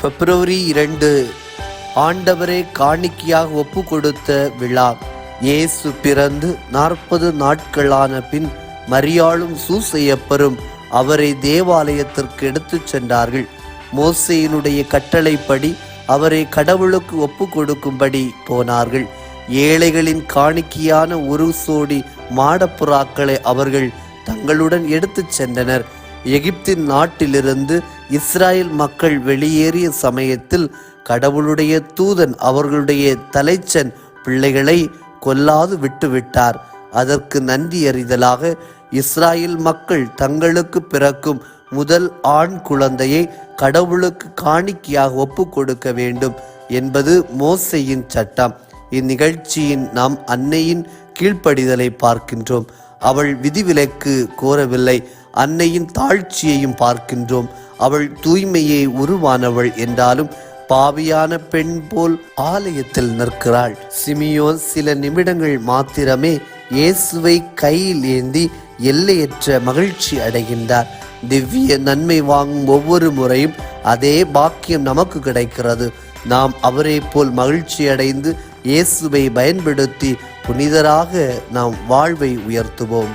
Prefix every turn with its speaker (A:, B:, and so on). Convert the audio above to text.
A: பிப்ரவரி இரண்டு ஆண்டவரை காணிக்கையாக ஒப்பு கொடுத்த விழா. இயேசு பிறந்து நாற்பது நாட்களான பின் மரியாளும் சூசையப்பரும் அவரை தேவாலயத்திற்கு எடுத்துச் சென்றார்கள். மோசையினுடைய கட்டளைப்படி அவரை கடவுளுக்கு ஒப்பு கொடுக்கும்படி போனார்கள். ஏழைகளின் காணிக்கையான ஒரு சோடி மாடப்புறாக்களை அவர்கள் தங்களுடன் எடுத்துச் சென்றனர். எகிப்தின் நாட்டிலிருந்து இஸ்ராயல் மக்கள் வெளியேறிய சமயத்தில் கடவுளுடைய தூதன் அவர்களுடைய தலைச்சன் பிள்ளைகளை கொல்லாது விட்டுவிட்டார். அதற்கு நன்றி அறிதலாக இஸ்ராயல் மக்கள் தங்களுக்கு பிறக்கும் முதல் ஆண் குழந்தையை கடவுளுக்கு காணிக்கையாக ஒப்பு கொடுக்க வேண்டும் என்பது மோசையின் சட்டம். இந்நிகழ்ச்சியின் நாம் அன்னையின் கீழ்ப்படிதலை பார்க்கின்றோம். அவள் விதிவிலக்கு கோரவில்லை. அன்னையின் தாழ்ச்சியையும் பார்க்கின்றோம். அவள் தூய்மையை உருவானவள் என்றாலும் பாவியான பெண் போல் ஆலயத்தில் நிற்கிறாள். சிமியோன் சில நிமிடங்கள் மாத்திரமே இயேசுவை கையில் ஏந்தி எல்லையற்ற மகிழ்ச்சி அடைகின்றார். திவ்ய நன்மை வாங்கும் ஒவ்வொரு முறையும் அதே பாக்கியம் நமக்கு கிடைக்கிறது. நாம் அவரை போல் மகிழ்ச்சி அடைந்து இயேசுவை பயன்படுத்தி புனிதராக நாம் வாழ்வை உயர்த்துவோம்.